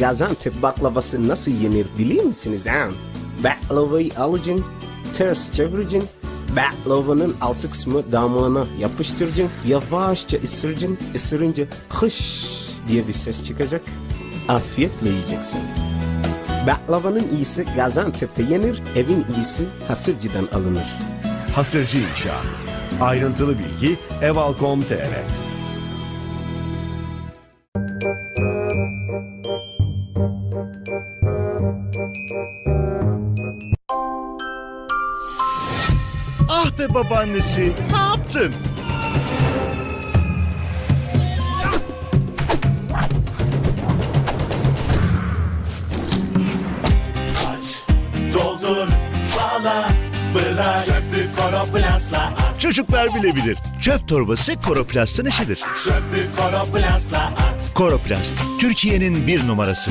Gaziantep baklavası nasıl yenir biliyor musunuz ha? Baklavayı alacaksın, ters çevireceksin. Baklavanın altı kısmı damağına yapıştıracaksın. Yavaşça ısıracaksın. Isırınca hış diye bir ses çıkacak. Afiyetle yiyeceksin. Baklavanın iyisi Gaziantep'te yenir, evin iyisi Hasırcı'dan alınır. Hasırcı İnşaat. Ayrıntılı bilgi eval.com.tr Ah be babaannesi, ne yaptın? aç Doldur bağla Bırak çöpü koroplastla at Çocuklar bile bilir. Çöp torbası Koroplast'ın işidir. Çöpü koroplastla at Koroplast, Türkiye'nin bir numarası.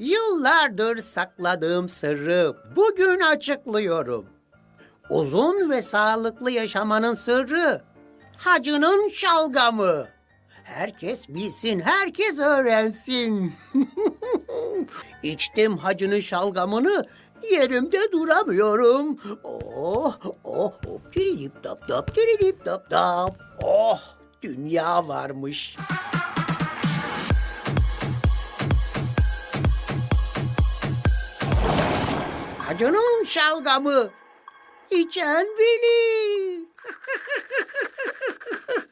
Yıllardır sakladığım sırrı bugün açıklıyorum. Uzun ve sağlıklı yaşamanın sırrı hacının şalgamı. Herkes bilsin, herkes öğrensin. İçtim hacının şalgamını, yerimde duramıyorum. Oh, oh, hop, diridip dap dap, diridip dap dap. Oh, dünya varmış. Hacının şalgamı. İçen bilir.